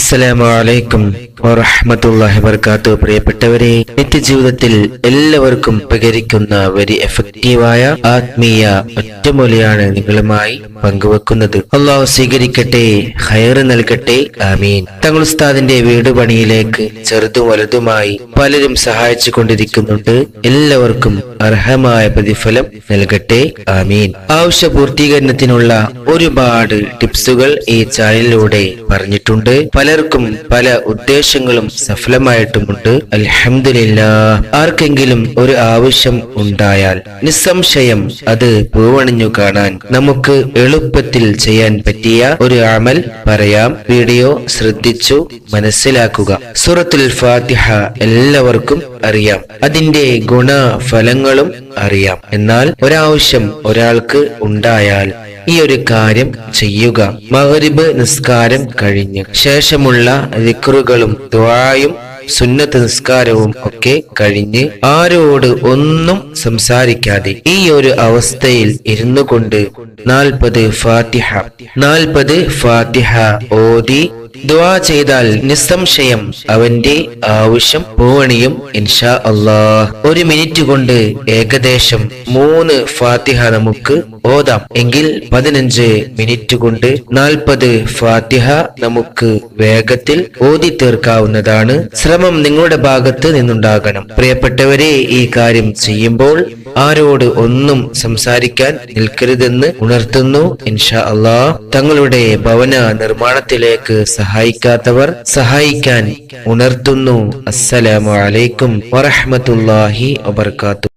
അസ്സലാമു വറഹമത്തല്ലാഹി വർക്കാത്തു പ്രിയപ്പെട്ടവരെ നിത്യജീവിതത്തിൽ എല്ലാവർക്കും ഉപകരിക്കുന്ന വെരി എഫക്റ്റീവായ ആത്മീയ ഒറ്റമൂലിയാണ് നിങ്ങളുമായി പങ്കുവെക്കുന്നത്. അള്ളാഹു സ്വീകരിക്കട്ടെ ഹയറ് നൽകട്ടെ ആമീൻ. തങ്ങൾ ഉസ്താദിന്റെ വീട് പണിയിലേക്ക് ചെറുതും വലുതുമായി പലരും സഹായിച്ചു കൊണ്ടിരിക്കുന്നുണ്ട്. എല്ലാവർക്കും അർഹമായ പ്രതിഫലം നൽകട്ടെ ആമീൻ. ആവശ്യ പൂർത്തീകരണത്തിനുള്ള ഒരുപാട് ടിപ്സുകൾ ഈ ചാനലിലൂടെ പറഞ്ഞിട്ടുണ്ട്. പലർക്കും പല ഉദ്ദേശങ്ങളും സഫലമായിട്ടുമുണ്ട്. അലഹമില്ല ആർക്കെങ്കിലും ഒരു ആവശ്യം ഉണ്ടായാൽ നിസ്സംശയം അത് പൂവണിഞ്ഞു കാണാൻ നമുക്ക് എളുപ്പത്തിൽ ചെയ്യാൻ പറ്റിയ ഒരു അമൽ പറയാം. വീഡിയോ ശ്രദ്ധിച്ചു മനസ്സിലാക്കുക. സൂറത്തുൽ ഫാത്തിഹ എല്ലാവർക്കും അറിയാം. അതിന്റെ ഗുണഫലങ്ങളും അറിയാം. എന്നാൽ ഒരാവശ്യം ഒരാൾക്ക് ഉണ്ടായാൽ ഈ ഒരു കാര്യം ചെയ്യുക. മകരിബ് നിസ്കാരം കഴിഞ്ഞ് ശേഷമുള്ള ദിക്റുകളും ദ്വായും സുന്നത്ത് നിസ്കാരവും ഒക്കെ കഴിഞ്ഞ് ആരോട് ഒന്നും സംസാരിക്കാതെ ഈ ഒരു അവസ്ഥയിൽ ഇരുന്നു കൊണ്ട് നാൽപ്പത് ഫാത്തിഹ നാൽപ്പത് ഫാത്തിഹ ഓതി ദുആ ചെയ്താൽ നിസ്സംശയം അവന്റെ ആവശ്യം പൂവണിയും ഇൻഷാ അള്ളാഹ് ഒരു മിനിറ്റ് കൊണ്ട് ഏകദേശം മൂന്ന് ഫാത്തിഹ നമുക്ക് ഓതാം. എങ്കിൽ പതിനഞ്ച് മിനിറ്റ് കൊണ്ട് നാൽപ്പത് ഫാത്തിഹ നമുക്ക് വേഗത്തിൽ ഓതി തീർക്കാവുന്നതാണ്. ശ്രമം നിങ്ങളുടെ ഭാഗത്ത് നിന്നുണ്ടാകണം. പ്രിയപ്പെട്ടവരെ ഈ കാര്യം ചെയ്യുമ്പോൾ ആരോട് ഒന്നും സംസാരിക്കാൻ നിൽക്കരുതെന്ന് ഉണർത്തുന്നു. ഇൻഷാ അള്ളാ തങ്ങളുടെ ഭവന നിർമ്മാണത്തിലേക്ക് സഹായിക്കാത്തവർ സഹായിക്കാൻ ഉണർത്തുന്നു. അസ്സലാമു അലൈക്കും വറഹ്മത്തുള്ളാഹി വബർക്കാത്തു.